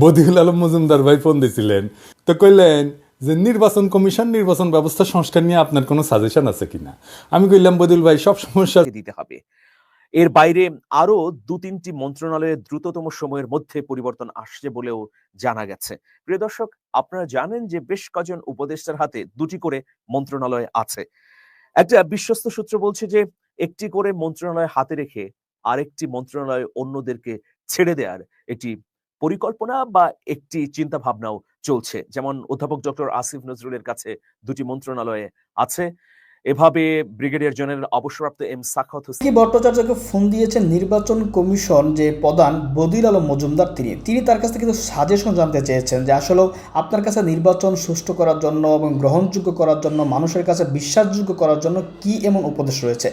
বদিউল আলম মজুমদার ভাই ফোন দিছিলেন। তো কইলেন যে, নির্বাচন কমিশন নির্বাচন ব্যবস্থা সংস্কার নিয়ে আপনার কোনো সাজেশন আছে কিনা? আমি কইলাম, বদিউল ভাই, সব সমস্যা দিতে হবে। এর বাইরে আরও দু তিনটি মন্ত্রণালয়ে দ্রুততম সময়ের মধ্যে পরিবর্তন আসছে বলেও জানা গেছে। প্রিয় দর্শক, আপনারা জানেন যে, বেশ কজন উপদেষ্টার হাতে দুটি করে মন্ত্রণালয় আছে। একটা বিশ্বস্ত সূত্র বলছে যে, একটি করে মন্ত্রণালয় হাতে রেখে আরেকটি মন্ত্রণালয় অন্যদেরকে ছেড়ে দেওয়ার একটি পরিকল্পনা বা একটি চিন্তা ভাবনাও চলছে। যেমন অধ্যাপক ডক্টর আসিফ নজরুলের কাছে দুটি মন্ত্রণালয়ে আছে। এভাবে ব্রিগেডিয়ার জেনারেল অবসরপ্রাপ্ত এম সাখাওয়াত হোসেন ভট্টাচার্যকে ফোন দিয়েছেন নির্বাচন কমিশন যে প্রধান বদির আলম মজুমদার, তিনি? তিনি তার কাছ থেকে কিছু সাজেশন জানতে চেয়েছেন যে আসলে আপনার কাছে নির্বাচন সুষ্ঠু করার জন্য এবং গ্রহণযোগ্য করার জন্য, মানুষের কাছে বিশ্বাসযোগ্য করার জন্য কি এমন উপদেশ রয়েছে?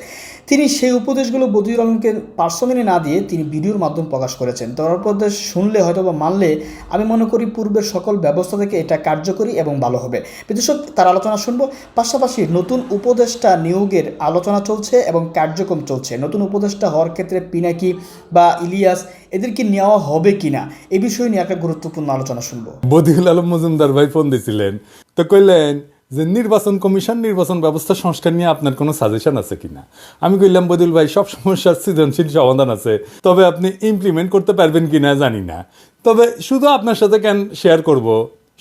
তিনি সেই উপদেশগুলো বদির আলমকে পার্সোনালি না দিয়ে তিনি ভিডিওর মাধ্যমে প্রকাশ করেছেন। তার উপদেশ শুনলে হয়তো বা মানলে, আমি মনে করি পূর্বের সকল ব্যবস্থা থেকে এটা কার্যকরী এবং ভালো হবে। বিদেশক তার আলোচনা শুনব। পাশাপাশি নতুন উপদেষ্টা নিয়োগের আলোচনা চলছে এবং কার্যক্রম চলছে। নতুন উপদেষ্টা হওয়ার ক্ষেত্রে পিনাকি বা ইলিয়াস এদেরকে নেওয়া হবে কিনা? এ বিষয়ে নিয়ে একটা গুরুত্বপূর্ণ আলোচনা শুনব। বদিউল আলম মজুমদার ভাই ফোন দিছিলেন। তো কইলেন যে নির্বাচন কমিশন নির্বাচন ব্যবস্থা সংস্কার নিয়ে আপনার কোনো সাজেশন আছে কিনা? আমি কইলাম, বদিউল ভাই, সব সমস্যার সৃজনশীল সমাধান আছে। তবে আপনি ইমপ্লিমেন্ট করতে পারবেন কিনা জানি না। তবে শুধু আপনার সাথে কেন শেয়ার করব?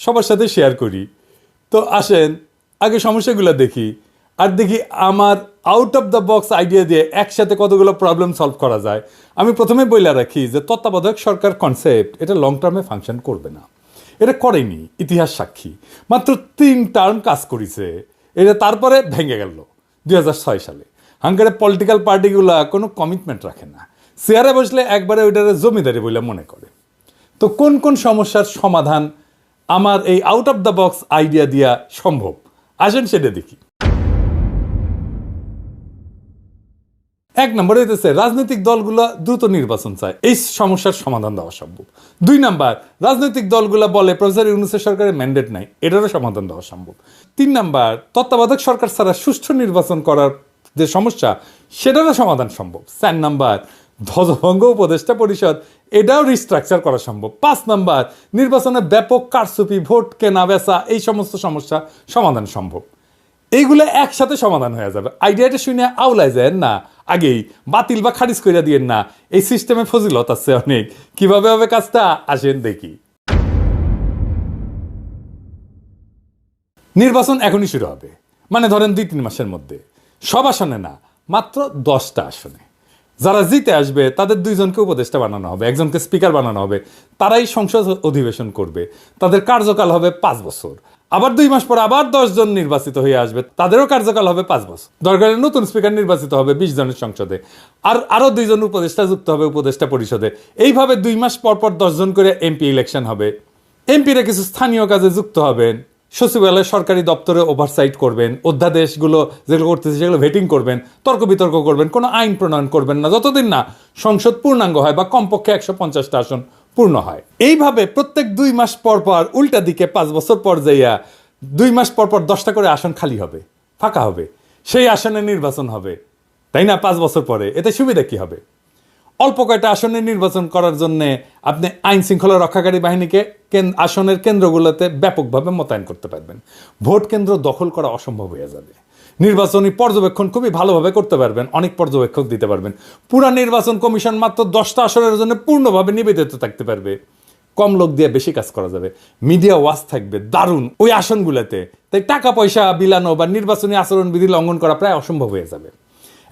সবার সাথে শেয়ার করি। তো আসেন, আগে সমস্যাগুলো দেখি। আর দেখি আমার out of the box idea দিয়ে একসাথে কতগুলো প্রবলেম সলভ করা যায়। আমি প্রথমে বইলা রাখি যে তত্ত্বাবধায়ক সরকার কনসেপ্ট এটা লং টার্মে ফাংশন করবে না। এটা করেনি, ইতিহাস সাক্ষী। মাত্র তিন টার্ম কাজ করেছে। এটা তারপরে ভেঙে গেল দুই হাজার ছয় সালে। হাঙ্গারের পলিটিক্যাল পার্টিগুলা কোনো কমিটমেন্ট রাখে না। চেয়ারে বসলে একবারে ওইটারে জমিদারি বলে মনে করে। তো কোন কোন সমস্যার সমাধান আমার এই out of the box idea দিয়া সম্ভব? আসেন সেটা দেখি। এক নম্বরে হইতেছে, রাজনৈতিক দলগুলো দ্রুত নির্বাচন চায়। এই সমস্যার সমাধান দেওয়া সম্ভব। দুই নাম্বার, রাজনৈতিক দলগুলো বলে প্রফেসর ইউনুসের সরকারের ম্যান্ডেট নাই, এটারও সমাধান দেওয়া সম্ভব। তিন নাম্বার, তত্ত্বাবধায়ক সরকার ছাড়া সুষ্ঠু নির্বাচন করার যে সমস্যা, সেটারও সমাধান সম্ভব। চার নাম্বার, ধ্বজভঙ্গ উপদেষ্টা পরিষদ, এটাও রিস্ট্রাকচার করা সম্ভব। পাঁচ নাম্বার, নির্বাচনে ব্যাপক কারচুপি, ভোট কেনা, বেচা, এই সমস্ত সমস্যা সমাধান সম্ভব। এইগুলো একসাথে সমাধান হয়ে যাবে। আইডিয়াটা শুনে আউলাই যায় না। আগেই বাতিল বা খারিজ করে দিয়েন না। এই সিস্টেমে ফজিলত আছে অনেক। কীভাবে হবে কাজটা? আসেন দেখি। নির্বাচন এখনই শুরু হবে। মানে ধরেন দুই তিন মাসের মধ্যে। সব আসনে না, মাত্র দশটা আসনে। যারা জিতে আসবে, তাদের দুইজনকে উপদেষ্টা বানানো হবে, একজনকে স্পিকার বানানো হবে। তারাই সংসদ অধিবেশন করবে। তাদের কার্যকাল হবে পাঁচ বছর। আবার দুই মাস পর আবার দশ জন নির্বাচিত হয়ে আসবে। তাদেরও কার্যকাল হবে পাঁচ বছর। দরকারে নতুন স্পিকার নির্বাচিত হবে বিশ জনের সংসদে। আর আরও দুইজন উপদেষ্টা যুক্ত হবে উপদেষ্টা পরিষদে। এইভাবে দুই মাস পর পর দশজন করে এমপি ইলেকশন হবে। এমপিরা কিছু স্থানীয় কাজে যুক্ত হবেন। সচিবালয় সরকারি দপ্তরে ওভারসাইট করবেন। অধ্যাদেশগুলো যেগুলো করতেছে সেগুলো ভেটিং করবেন। তর্ক বিতর্ক করবেন। কোনো আইন প্রণয়ন করবেন না। যতদিন না সংসদ পূর্ণাঙ্গ হয় বা কমপক্ষে একশো পঞ্চাশটা আসন পূর্ণ হয়। এইভাবে প্রত্যেক দুই মাস পর পর উল্টা দিকে পাঁচ বছর পর যাইয়া দুই মাস পর পর দশটা করে আসন খালি হবে, ফাঁকা হবে। সেই আসনে নির্বাচন হবে। তাই না? পাঁচ বছর পরে। এতে সুবিধা কি হবে? অল্প কয়টা আসনে নির্বাচন করার জন্য আপনি আইন শৃঙ্খলা রক্ষাকারী বাহিনীকে আসনের কেন্দ্রগুলোতে ব্যাপকভাবে মোতায়েন করতে পারবেন। ভোট কেন্দ্র দখল করা অসম্ভব হয়ে যাবে। নির্বাচনী পর্যবেক্ষণ খুবই ভালোভাবে করতে পারবেন, অনেক পর্যবেক্ষক দিতে পারবেন। পুরা নির্বাচন কমিশন মাত্র দশটা আসনের জন্য পূর্ণভাবে নিবেদিত থাকতে পারবে। কম লোক দিয়ে বেশি কাজ করা যাবে। মিডিয়া ওয়াচ থাকবে, দারুণ। ওই আসনগুলোতে। তাই টাকা পয়সা বিলানো বা নির্বাচনী আচরণবিধি লঙ্ঘন করা প্রায় অসম্ভব হয়ে যাবে।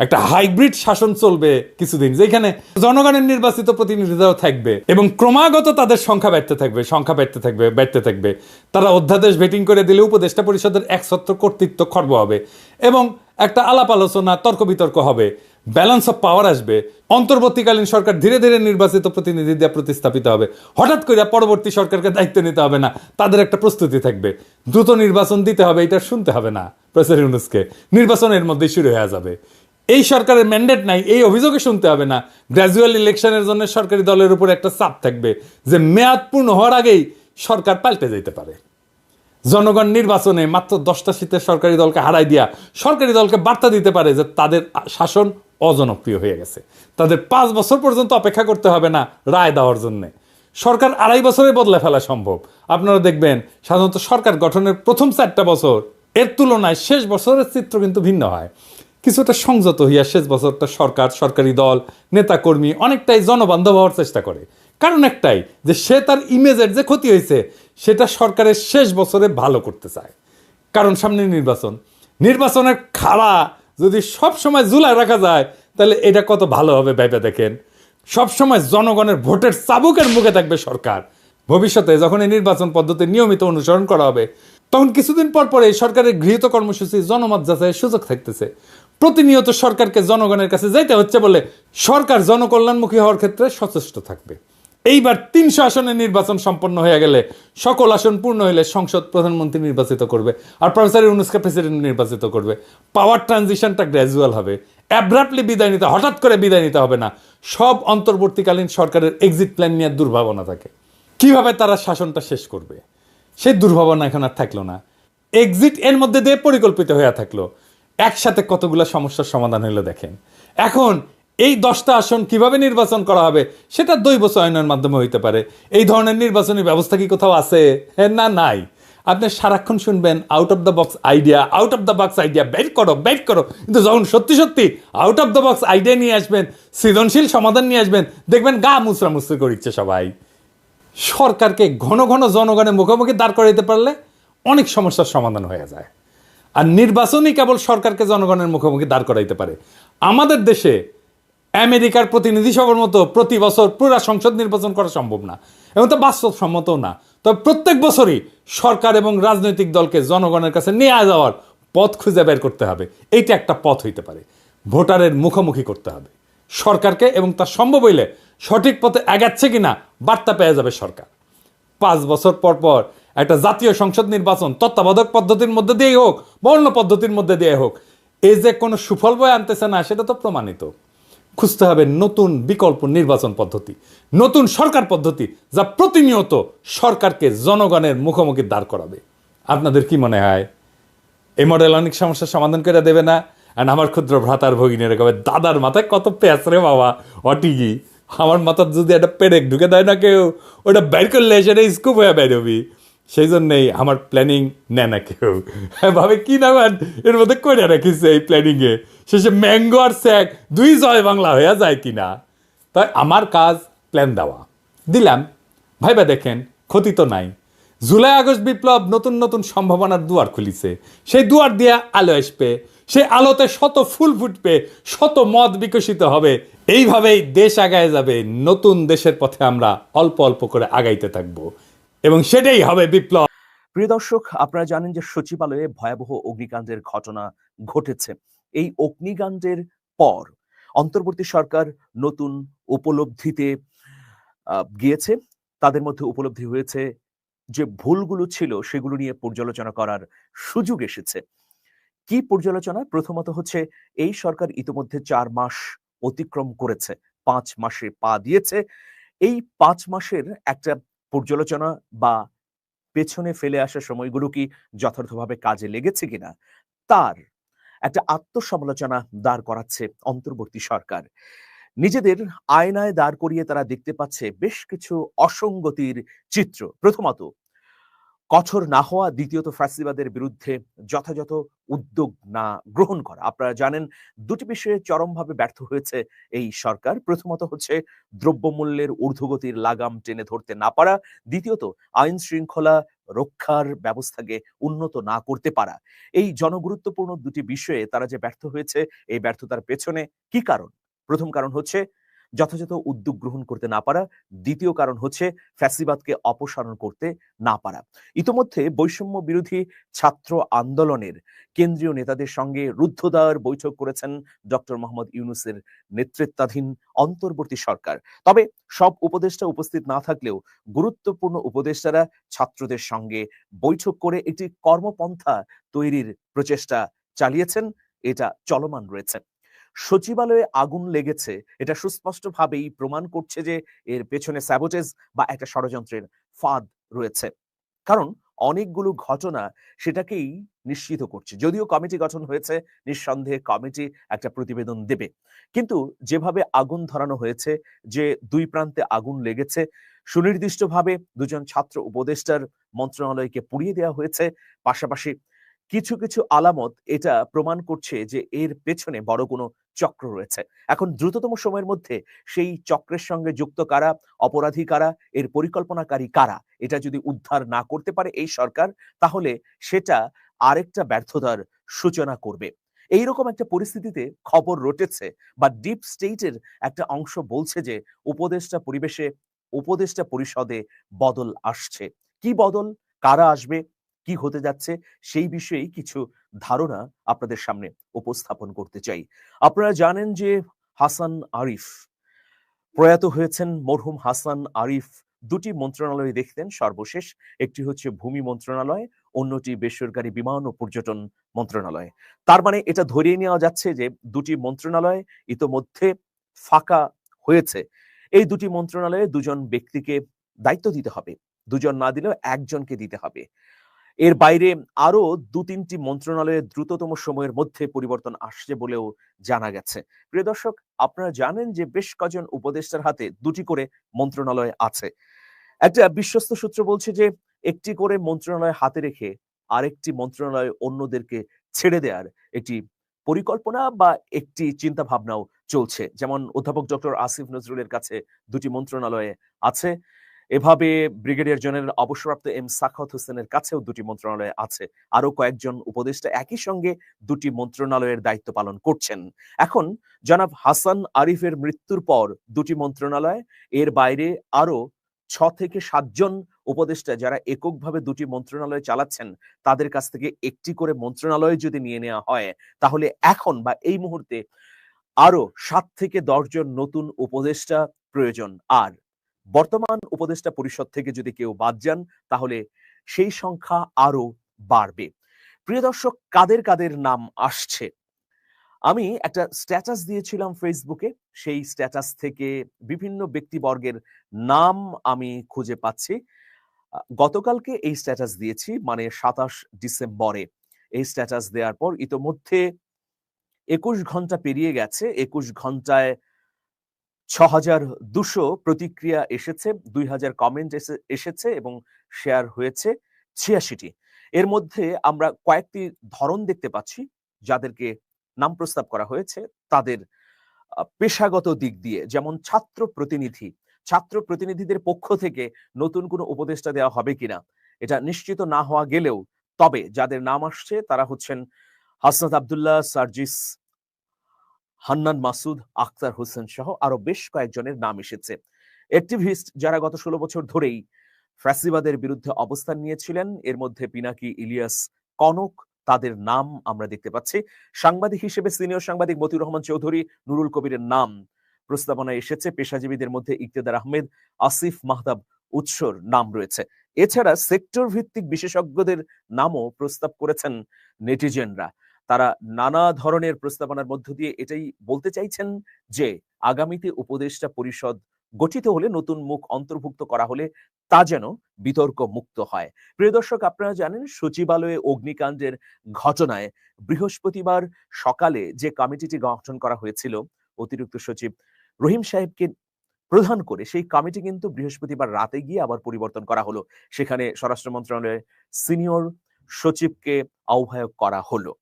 একটা হাইব্রিড শাসন চলবে কিছুদিন, যেখানে জনগণের নির্বাচিত প্রতিনিধিরাও থাকবে এবং ক্রমাগত তাদের সংখ্যা বাড়তে থাকবে, সংখ্যা বাড়তে থাকবে বাড়তে থাকবে। তারা অধ্যাদেশ ভেটিং করে দিলে উপদেষ্টা পরিষদের একসত্র কর্তৃত্ব খর্ব হবে এবং একটা আলাপ আলোচনা তর্ক বিতর্ক হবে। ব্যালেন্স অফ পাওয়ার আসবে। অন্তর্বর্তীকালীন সরকার ধীরে ধীরে নির্বাচিত প্রতিনিধি দিয়ে প্রতিস্থাপিত হবে। হঠাৎ করে পরবর্তী সরকারকে দায়িত্ব নিতে হবে না, তাদের একটা প্রস্তুতি থাকবে। দ্রুত নির্বাচন দিতে হবে, এটা শুনতে হবে না, প্রফেসর ইউনুসকে। নির্বাচনের মধ্যেই শুরু হয়ে যাবে। এই সরকারের ম্যান্ডেট নাই, এই অভিযোগে শুনতে হবে না। গ্র্যাজুয়াল ইলেকশনের জন্য সরকারি দলের উপর একটা চাপ থাকবে, যে মেয়াদ পূর্ণ হওয়ার আগেই সরকার পাল্টে যেতে পারে। জনগণ নির্বাচনে মাত্র দশটা সিটের সরকারি দলকে হারাই দিয়া সরকারি দলকে বার্তা দিতে পারে যে তাদের শাসন অজনপ্রিয় হয়ে গেছে। তাদের পাঁচ বছর পর্যন্ত অপেক্ষা করতে হবে না রায় দেওয়ার জন্যে। সরকার আড়াই বছরে বদলে ফেলা সম্ভব। আপনারা দেখবেন, সাধারণত সরকার গঠনের প্রথম চারটা বছর এর তুলনায় শেষ বছরের চিত্র কিন্তু ভিন্ন হয়। কিছুটা সংযত হইয়া শেষ বছরটা সরকার, সরকারি দল, নেতাকর্মী অনেকটাই জনবান্ধব হওয়ার চেষ্টা করে। কারণ একটাই, যে সে তার ইমেজের যে ক্ষতি হয়েছে সেটা সরকারের শেষ বছরে ভালো করতে চায়। কারণ সামনে নির্বাচন। নির্বাচনের খাড়া যদি সব সময় জুলাই রাখা যায়, তাহলে এটা কত ভালো হবে ভেবে দেখেন। সব সময় জনগণের ভোটের চাবুকের মুখে থাকবে সরকার। ভবিষ্যতে যখন এই নির্বাচন পদ্ধতি নিয়মিত অনুসরণ করা হবে, তখন কিছুদিন পর পরে সরকারের গৃহীত কর্মসূচি জনমত যাচাইয়ের সুযোগ থাকতেছে। প্রতিনিয়ত সরকারকে জনগণের কাছে যাইতে হচ্ছে বলে সরকার জনকল্যাণমুখী হওয়ার ক্ষেত্রে সচেষ্ট থাকবে। এইবার তিনশো আসনের নির্বাচন সম্পন্ন হয়ে গেলে সকল আসন পূর্ণ হলে সংসদ প্রধানমন্ত্রী নির্বাচিত করবে আর প্রফেসর ইউনুসকে প্রেসিডেন্ট নির্বাচিত করবে। পাওয়ার ট্রানজিশনটা গ্র্যাজুয়াল হবে। অ্যাব্রাপ্টলি বিদায় নিতে, হঠাৎ করে বিদায় নিতে হবে না। সব অন্তর্বর্তীকালীন সরকারের এক্সিট প্ল্যান নিয়ে দুর্ভাবনা থাকে। কীভাবে তারা শাসনটা শেষ করবে? সেই দুর্ভাবনা এখন আর থাকল না। এক্সিট এর মধ্যে দিয়ে পরিকল্পিত হয়ে থাকল। একসাথে কতগুলো সমস্যার সমাধান হলো দেখেন। এখন এই দশটা আসন কীভাবে নির্বাচন করা হবে, সেটা দৈব চয়নের মাধ্যমে হইতে পারে। এই ধরনের নির্বাচনী ব্যবস্থা কি কোথাও আছে? না, নাই। আপনি সারাক্ষণ শুনবেন out of the box idea out of the box idea বের করো বের করো। কিন্তু যখন সত্যি সত্যি out of the box idea নিয়ে আসবেন, সৃজনশীল সমাধান নিয়ে আসবেন, দেখবেন গা মুচরা মুচড়ি করিচ্ছে সবাই। সরকারকে ঘন ঘন জনগণের মুখোমুখি দাঁড় করাইতে পারলে অনেক সমস্যার সমাধান হয়ে যায়। আর নির্বাচনই কেবল সরকারকে জনগণের মুখোমুখি দাঁড় করাইতে পারে। আমাদের দেশে আমেরিকার প্রতিনিধি সভার মতো প্রতি বছর পুরা সংসদ নির্বাচন করা সম্ভব না, এবং তো বাস্তবসম্মতও না। তবে প্রত্যেক বছরই সরকার এবং রাজনৈতিক দলকে জনগণের কাছে নিয়ে যাওয়ার পথ খুঁজে বের করতে হবে। এইটা একটা পথ হইতে পারে। ভোটারের মুখোমুখি করতে হবে। সরকারকে এবং তার সম্ভব হইলে সঠিক পথে এগাচ্ছে কিনা বার্তা পেয়ে যাবে সরকার। পাঁচ বছর পর পর একটা জাতীয় সংসদ নির্বাচন, তত্ত্বাবধায়ক পদ্ধতির মধ্যে দিয়েই হোক বা অন্য পদ্ধতির মধ্যে দিয়ে হোক এই যে কোনো সুফল বয়ে আনতেছে না, সেটা তো প্রমাণিত। খুঁজতে হবে নতুন বিকল্প নির্বাচন পদ্ধতি, নতুন সরকার পদ্ধতি, যা প্রতিনিয়ত সরকারকে জনগণের মুখোমুখি দাঁড় করাবে। আপনাদের কি মনে হয়? এই মডেল অনেক সমস্যার সমাধান করে দেবে না? আর আমার ক্ষুদ্র ভ্রাতার ভগিনীর কবে, দাদার মাথায় কত প্যাঁচ রে বাবা অটিকি আমার মাথার যদি একটা পেরেক ঢুকে দেয় না কেউ, ওটা বের করলে সেটা স্কুপ হয়ে বেরোবি। সেই জন্যেই আমার প্ল্যানিং নেয় না কেউ। ভাবে কি না এর মধ্যে করে রাখিছে এই প্ল্যানিংয়ে শেষে ম্যাঙ্গো আর স্যাক দুই জয় বাংলা হয়ে যায় কিনা? তাই আমার কাজ প্ল্যান দেওয়া। দিলাম। ভাইবা দেখেন, ক্ষতি তো নাই। জুলাই, আগস্ট বিপ্লব নতুন নতুন সম্ভাবনার দুয়ার খুলিছে। সেই দুয়ার দিয়ে আলো আসবে। সেই আলোতে শত ফুল ফুটবে, শত মত বিকশিত হবে। এইভাবেই দেশ আগায় যাবে। নতুন দেশের পথে আমরা অল্প অল্প করে আগাইতে থাকব। এবং সেটাই হবে বিপ্লব। প্রিয় দর্শক, আপনারা জানেন যে সচিবালয়ে ভয়াবহ অগ্নিকাণ্ডের ঘটনা ঘটেছে। এই অগ্নিকাণ্ডের পর অন্তর্বর্তী সরকার নতুন উপলব্ধিতে গিয়েছে। তাদের মধ্যে উপলব্ধি হয়েছে যে ভুলগুলো ছিল সেগুলো নিয়ে পর্যালোচনা করার সুযোগ এসেছে। কি পর্যালোচনা? প্রথমত হচ্ছে, এই সরকার ইতোমধ্যে চার মাস অতিক্রম করেছে, পাঁচ মাসে পা দিয়েছে। এই পাঁচ মাসের একটা পর্যালোচনা বা পেছনে ফেলে আসা সময়গুলো কি যথার্থভাবে কাজে লেগেছে কিনা? তার একটা আত্মসমালোচনা দাঁড় করাচ্ছে অন্তর্বর্তী সরকার। নিজেদের আয়নায় দাঁড় করিয়ে তারা দেখতে পাচ্ছে বেশ কিছু অসঙ্গতির চিত্র। প্রথমত কঠোর না হওয়া, দ্বিতীয়ত ফ্যাসিবাদের বিরুদ্ধে যথাযথ উদ্যোগ না গ্রহণ করা। আপনারা জানেন দুটি বিষয়ে চরমভাবে ব্যর্থ হয়েছে এই সরকার। প্রথমত হচ্ছে দ্রব্যমূল্যের ঊর্ধ্বগতির লাগাম টেনে ধরতে না পারা। দ্বিতীয়ত আইন শৃঙ্খলা রক্ষার ব্যবস্থাকে উন্নত না করতে পারা। এই জনগুরুত্বপূর্ণ দুটি বিষয়ে তারা যে ব্যর্থ হয়েছে, এই ব্যর্থতার পেছনে কি কারণ? প্রথম কারণ হচ্ছে যথাযথ উদ্যোগ গ্রহণ করতে না পারা। দ্বিতীয় কারণ হচ্ছে ফ্যাসিবাদকে অপসারণ করতে না পারা। ইতোমধ্যে বৈষম্য বিরোধী ছাত্র আন্দোলনের কেন্দ্রীয় নেতাদের সঙ্গে রুদ্ধদ্বার বৈঠক করেছেন ডক্টর মোহাম্মদ ইউনুসের নেতৃত্বাধীন অন্তর্বর্তী সরকার। তবে সব উপদেষ্টা উপস্থিত না থাকলেও গুরুত্বপূর্ণ উপদেষ্টারা ছাত্রদের সঙ্গে বৈঠক করে একটি কর্মপন্থা তৈরির প্রচেষ্টা চালিয়েছেন। এটা চলমান রয়েছে। সচিবালয়ে আগুন লেগেছে। এটা সুস্পষ্টভাবেই প্রমাণ করছে যে এর পেছনে স্যাবোটেজ বা একটা ষড়যন্ত্রের ফাঁদ রয়েছে। কারণ অনেকগুলো ঘটনা সেটাকেই নিশ্চিত করছে। যদিও কমিটি গঠন হয়েছে, নিঃসন্দেহে কমিটি একটা প্রতিবেদন দেবে। কিন্তু যেভাবে আগুন ধরানো হয়েছে, যে দুই প্রান্তে আগুন লেগেছে, সুনির্দিষ্টভাবে দুজন ছাত্র উপদেষ্টার মন্ত্রণালয়কে পুড়িয়ে দেওয়া হয়েছে, পাশাপাশি কিছু কিছু আলামত এটা প্রমাণ করছে যে এর পেছনে বড় কোনো চক্র রয়েছে। এখন দ্রুততম সময়ের মধ্যে সেই চক্রের সঙ্গে যুক্ত কারা, অপরাধী কারা, এর পরিকল্পনাকারী কারা, এটা যদি উদ্ধার না করতে পারে এই সরকার, তাহলে সেটা আরেকটা ব্যর্থতার সূচনা করবে। এইরকম একটা পরিস্থিতিতে খবর রটেছে বা ডিপ স্টেটের একটা অংশ বলছে যে উপদেষ্টা পরিবেশে, উপদেষ্টা পরিষদে বদল আসছে। কি বদল? কারা আসবে? কি হতে যাচ্ছে, সেই বিষয়েই কিছু ধারণা আপনাদের সামনে উপস্থাপন করতে চাই। আপনারা জানেন যে হাসান আরিফ, প্রয়াত হয়েছেন মরহুম হাসান আরিফ, দুটি মন্ত্রণালয় দেখতেন সর্বশেষ, একটি হচ্ছে ভূমি মন্ত্রণালয়, অন্যটি বেসরকারি বিমান ও পর্যটন মন্ত্রণালয়। তার মানে এটা ধরিয়ে নেওয়া যাচ্ছে যে দুটি মন্ত্রণালয় ইতোমধ্যে ফাঁকা হয়েছে। এই দুটি মন্ত্রণালয়ে দুজন ব্যক্তিকে দায়িত্ব দিতে হবে, দুজন না দিলেও একজনকে দিতে হবে। এর বাইরে আরও দু তিনটি মন্ত্রণালয়ে দ্রুততম সময়ের মধ্যে পরিবর্তন আসছে বলেও জানা গেছে। প্রিয় দর্শক, আপনারা জানেন যে বেশ কজন উপদেষ্টার হাতে দুটি করে মন্ত্রণালয় আছে। একটা বিশ্বস্ত সূত্র বলছে যে, একটি করে মন্ত্রণালয় হাতে রেখে আরেকটি মন্ত্রণালয় অন্যদেরকে ছেড়ে দেওয়ার একটি পরিকল্পনা বা একটি চিন্তা ভাবনাও চলছে। যেমন অধ্যাপক ডক্টর আসিফ নজরুলের কাছে দুটি মন্ত্রণালয়ে আছে। এভাবে ব্রিগেডিয়ার জেনারেল অবসরপ্রাপ্ত এম সাখাওয়াত হোসেনের কাছেও দুটি মন্ত্রণালয় আছে। আরও কয়েকজন উপদেষ্টা একই সঙ্গে দুটি মন্ত্রণালয়ের দায়িত্ব পালন করছেন। এখন জনাব হাসান আরিফের মৃত্যুর পর দুটি মন্ত্রণালয়, এর বাইরে আরও ছ থেকে সাতজন উপদেষ্টা যারা এককভাবে দুটি মন্ত্রণালয় চালাচ্ছেন, তাদের কাছ থেকে একটি করে মন্ত্রণালয় যদি নিয়ে নেওয়া হয়, তাহলে এখন বা এই মুহূর্তে আরও সাত থেকে দশজন নতুন উপদেষ্টা প্রয়োজন। আর বর্তমান উপদেষ্টা পরিষদ থেকে যদি কেউ বাদ যান, তাহলে সেই সংখ্যা আরও বাড়বে। প্রিয় দর্শক, কাদের কাদের নাম আসছে? আমি একটা স্ট্যাটাস দিয়েছিলাম ফেসবুকে, সেই স্ট্যাটাস থেকে বিভিন্ন ব্যক্তিবর্গের নাম আমি খুঁজে পাচ্ছি। গতকালকে এই স্ট্যাটাস দিয়েছি মানে সাতাশ ডিসেম্বরে। এই স্ট্যাটাস দেওয়ার পর ইতোমধ্যে একুশ ঘণ্টা পেরিয়ে গেছে, একুশ ঘন্টায় ছ হাজার দুশো প্রতিক্রিয়া এসেছে দুই হাজার কমেন্ট এসেছে এবং শেয়ার হয়েছে ছিয়াশিটি। এর মধ্যে আমরা কয়েকটি ধরন দেখতে পাচ্ছি যাদেরকে নাম প্রস্তাব করা হয়েছে। তাদের পেশাগত দিক দিয়ে যেমন ছাত্র প্রতিনিধি। ছাত্র প্রতিনিধিদের পক্ষ থেকে নতুন কোনো উপদেষ্টা দেওয়া হবে কিনা, এটা নিশ্চিত না হওয়া গেলেও, তবে যাদের নাম আসছে তারা হচ্ছেন হাসনাত আবদুল্লাহ, সার্জিস হান্নান মাসুদ, আখতার হোসেন সহ আরও বেশ কয়েকজনের নাম এসেছে। অ্যাক্টিভিস্ট যারা গত ষোলো বছর ধরেই ফ্যাসিবাদের বিরুদ্ধে অবস্থান নিয়েছিলেন, এর মধ্যে পিনাকি ইলিয়াস কনক, তাদের নাম আমরা দেখতে পাচ্ছি। সাংবাদিক হিসেবে সিনিয়র সাংবাদিক মতিউর রহমান চৌধুরী, নুরুল কবিরের নাম প্রস্তাবনায় এসেছে। পেশাজীবীদের মধ্যে ইকতেদার আহমেদ, আসিফ মাহতাব উৎসর নাম রয়েছে। এছাড়া সেক্টর ভিত্তিক বিশেষজ্ঞদের নামও প্রস্তাব করেছেন নেটিজেনরা। তারা নানা ধরনের প্রস্তাবনার মধ্য দিয়ে এটাই বলতে চাইছেন যে, আগামীতে উপদেষ্টা পরিষদ গঠিত হলে, নতুন মুখ অন্তর্ভুক্ত করা হলে তা যেন বিতর্ক মুক্ত হয়। প্রিয় দর্শক, আপনারা জানেন, সচিবালয়ে অগ্নিকাণ্ডের ঘটনায় বৃহস্পতিবার সকালে যে কমিটিটি গঠন করা হয়েছিল, অতিরিক্ত সচিব রহিম সাহেবকে প্রধান করে, সেই কমিটি কিন্তু বৃহস্পতিবার রাতে গিয়ে আবার পরিবর্তন করা হলো। সেখানে স্বরাষ্ট্র মন্ত্রণালয়ের সিনিয়র সচিবকে আহ্বায়ক করা হলো।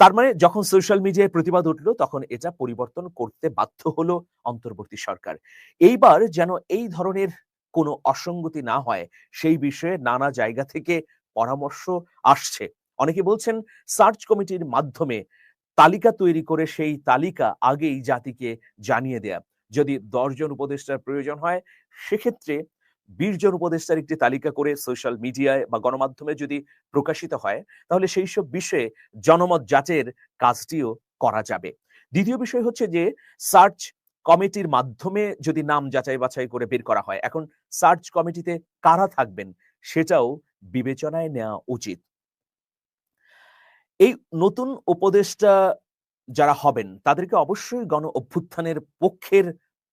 তার মানে যখন সোশ্যাল মিডিয়ায় প্রতিবাদ উঠল, তখন এটা পরিবর্তন করতে বাধ্য হলো অন্তর্বর্তী সরকার। এইবার যেন এই ধরনের কোনো অসঙ্গতি না হয়, সেই বিষয়ে নানা জায়গা থেকে পরামর্শ আসছে। অনেকে বলছেন সার্চ কমিটির মাধ্যমে তালিকা তৈরি করে সেই তালিকা আগেই জাতিকে জানিয়ে দেয়া। যদি দশজন উপদেষ্টার প্রয়োজন হয়, সেক্ষেত্রে বিশ জন উপদেষ্টার একটি তালিকা করে সোশ্যাল মিডিয়ায় বা গণমাধ্যমে যদি প্রকাশিত হয়, তাহলে সেই সব বিষয়ে জনমত যাচের কাজটিও করা যাবে। দ্বিতীয় বিষয় হচ্ছে যে, সার্চ কমিটির মাধ্যমে যদি নাম যাচাই বাছাই করে বের করা হয়, এখন সার্চ কমিটিতে কারা থাকবেন সেটাও বিবেচনায় নেওয়া উচিত। এই নতুন উপদেষ্টা যারা হবেন, তাদেরকে অবশ্যই গণ অভ্যুত্থানের পক্ষের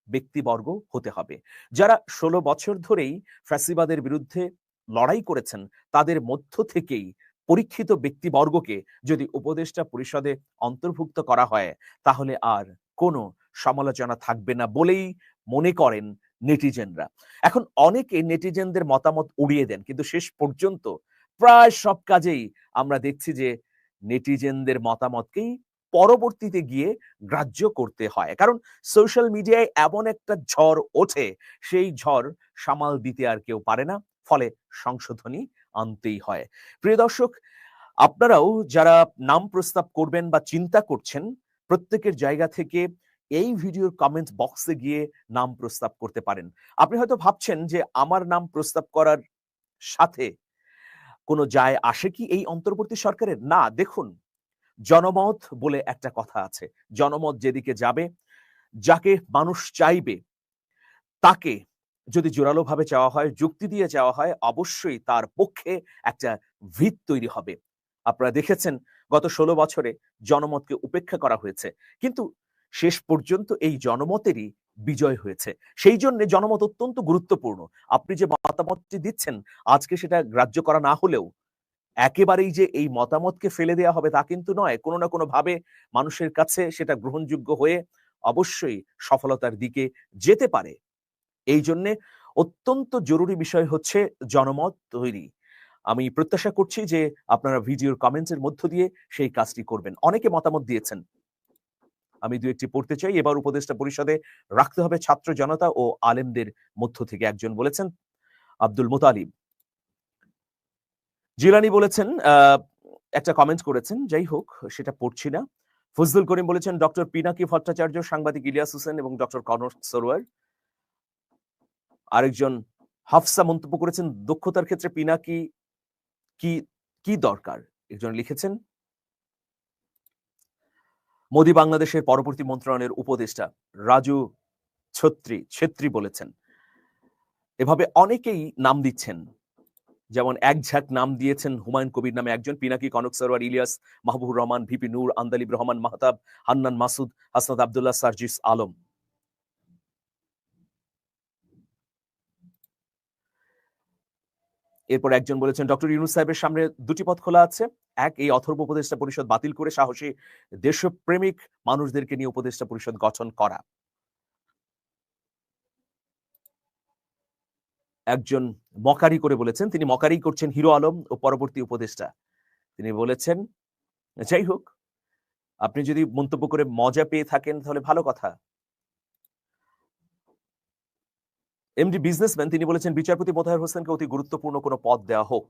ব্যক্তিবর্গ হতে হবে। যারা ষোলো বছর ধরেই ফ্যাসিবাদের বিরুদ্ধে লড়াই করেছেন, তাদের মধ্য থেকেই পরীক্ষিত ব্যক্তিবর্গকে যদি উপদেষ্টা পরিষদে অন্তর্ভুক্ত করা হয়, তাহলে আর কোনো সমালোচনা থাকবে না বলেই মনে করেন নেটিজেনরা। এখন অনেকে নেটিজেনদের মতামত উড়িয়ে দেন, কিন্তু শেষ পর্যন্ত প্রায় সব কাজেই আমরা দেখছি যে নেটিজেনদের মতামতকেই পরবর্তীতে গিয়ে গ্রাহ্য করতে হয়। কারণ সোশ্যাল মিডিয়ায় এমন একটা ঝড় ওঠে, সেই ঝড় সামাল দিতে আর কেউ পারে না, ফলে সংশোধনী আনতেই হয়। প্রিয় দর্শক, আপনারাও যারা নাম প্রস্তাব করবেন বা চিন্তা করছেন, প্রত্যেকের জায়গা থেকে এই ভিডিওর কমেন্ট বক্সে গিয়ে নাম প্রস্তাব করতে পারেন। আপনি হয়তো ভাবছেন যে আমার নাম প্রস্তাব করার সাথে কোনো যায় আসে কি এই অন্তর্বর্তী সরকারের? না, দেখুন জনমত বলে একটা কথা আছে। জনমত যেদিকে যাবে, যাকে মানুষ চাইবে, তাকে যদি জোরালোভাবে চাওয়া হয়, যুক্তি দিয়ে চাওয়া হয়, অবশ্যই তার পক্ষে একটা ভিত তৈরি হবে। আপনারা দেখেছেন, গত ষোলো বছরে জনমতকে উপেক্ষা করা হয়েছে। কিন্তু শেষ পর্যন্ত এই জনমতেরই বিজয় হয়েছে। সেই জন্য জনমত অত্যন্ত গুরুত্বপূর্ণ। আপনি যে মতামতটি দিচ্ছেন, আজকে সেটা গ্রাহ্য করা না হলেও একেবারেই যে এই মতামতকে ফেলে দেওয়া হবে তা কিন্তু নয়। কোনো না কোনো ভাবে মানুষের কাছে সেটা গ্রহণযোগ্য হয়ে অবশ্যই সফলতার দিকে যেতে পারে। এই জন্যে অত্যন্ত জরুরি বিষয় হচ্ছে জনমত তৈরি। আমি প্রত্যাশা করছি যে আপনারা ভিডিওর কমেন্টসের মধ্য দিয়ে সেই কাজটি করবেন। অনেকে মতামত দিয়েছেন। আমি দু একটি পড়তে চাই। এবার উপদেষ্টা পরিষদে রাখতে হবে ছাত্র জনতা ও আলেমদের মধ্য থেকে একজন বলেছেন আব্দুল মোতালিব। জিলানি বলেছেন একটা কমেন্ট করেছেন, যাই হোক, সেটা পড়ছি না। ফজলুল করিম বলেছেন ডক্টর পিনাকি ভট্টাচার্য, সাংবাদিক ইলিয়াস হোসেন এবং ডক্টর কনক সরোয়ার। আরেকজন, হাফসা মন্তব্য করেছেন, দক্ষতার ক্ষেত্রে পিনাকি কি কি দরকার? একজন লিখেছেন, মোদি বাংলাদেশের পরবর্তী মন্ত্রণালয়ের উপদেষ্টা রাজু ছত্রী, ছেত্রী বলেছেন। এভাবে অনেকেই নাম দিচ্ছেন। যেমন এক ঝাঁক নাম দিয়েছেন হুমায়ুন কবির নামে একজন, পিনাকি, কনক সরোয়ার, ইলিয়াস, মাহবুবুর রহমান, ভিপি নূর, আন্দালিব রহমান, মাহতাব, হান্নান মাসুদ, হাসনাত আবদুল্লাহ, সার্জিস আলম। এরপর একজন বলেছেন, ডক্টর ইউনুস সাহেবের সামনে দুটি পথ খোলা আছে। এক, এই অথর্ব উপদেষ্টা পরিষদ বাতিল করে সাহসী দেশপ্রেমিক মানুষদেরকে নিয়ে উপদেষ্টা পরিষদ গঠন করা। একজন মকারি করে বলেছেন, তিনি মকারি করছেন হিরো আলম ও পরবর্তী উপদেষ্টা। তিনি বলেছেন, যাই হোক, আপনি যদি মন্তব্য করে মজা পেয়ে থাকেন, তাহলে ভালো কথা। এমডি বিজনেসম্যান, তিনি বলেছেন, বিচারপতি মোতাহার হোসেনকে অতি গুরুত্বপূর্ণ কোনো পদ দেওয়া হোক।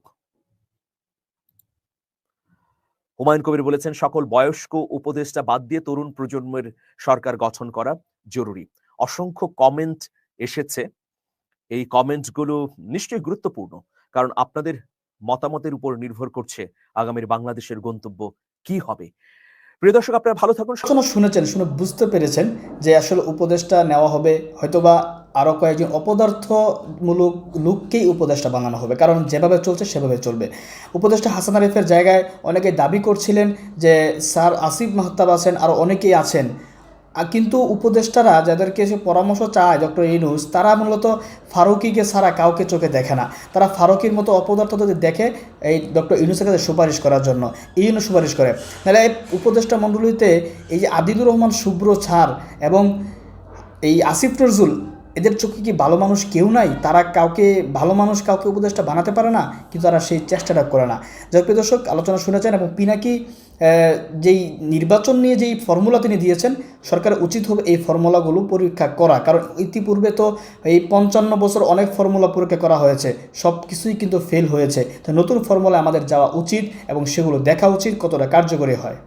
হুমায়ুন কবির বলেছেন, সকল বয়স্ক উপদেষ্টা বাদ দিয়ে তরুণ প্রজন্মের সরকার গঠন করা জরুরি। অসংখ্য কমেন্ট এসেছে। এই কমেন্টগুলো নিশ্চয়ই গুরুত্বপূর্ণ। কারণ আপনাদের মতামতের উপর নির্ভর করছে আগামীর বাংলাদেশের গন্তব্য কি হবে। প্রিয় দর্শক, আপনারা ভালো থাকুন শুনেছেন, শুনে বুঝতে পেরেছেন যে আসলে উপদেশটা নেওয়া হবে হয়তোবা আরও কয়েকজন অপদার্থমূলক লোককেই উপদেশটা বানানো হবে। কারণ যেভাবে চলছে, সেভাবে চলবে। উপদেশটা হাসান আরিফের জায়গায় অনেকে দাবি করছিলেন যে স্যার আসিফ মাহতাব আছেন আরও অনেকেই আছেন। আর কিন্তু উপদেষ্টারা যাদেরকে সে পরামর্শ চায়, ডক্টর ইনুস তারা মূলত ফারুকিকে ছাড়া কাউকে চোখে দেখে না। তারা ফারুকির মতো অপদার্থ যদি দেখে, এই ডক্টর ইনুসের কাছে সুপারিশ করার জন্য ইউনু সুপারিশ করে। তাহলে এই উপদেষ্টা মণ্ডলীতে এই যে আদিলুর রহমান শুভ্র ছাড় এবং এই আসিফ নজরুল এদের চোখে কি ভালো মানুষ কেউ নাই? তারা কাউকে, ভালো মানুষ কাউকে উপদেষ্টা বানাতে পারে না, কিন্তু তারা সেই চেষ্টাটা করে না। যাই দর্শক, আলোচনা শুনেছেন এবং পিনাকি যেই নির্বাচন নিয়ে যেই ফর্মুলা তিনি দিয়েছেন সরকারের উচিত হবে এই ফর্মুলাগুলো পরীক্ষা করা। কারণ ইতিপূর্বে তো এই পঞ্চান্ন বছর অনেক ফর্মুলা পরীক্ষা করা হয়েছে সব কিছুই কিন্তু ফেল হয়েছে। তো নতুন ফর্মুলা আমাদের যাওয়া উচিত এবং সেগুলো দেখা উচিত, কতটা কার্যকরী হয়।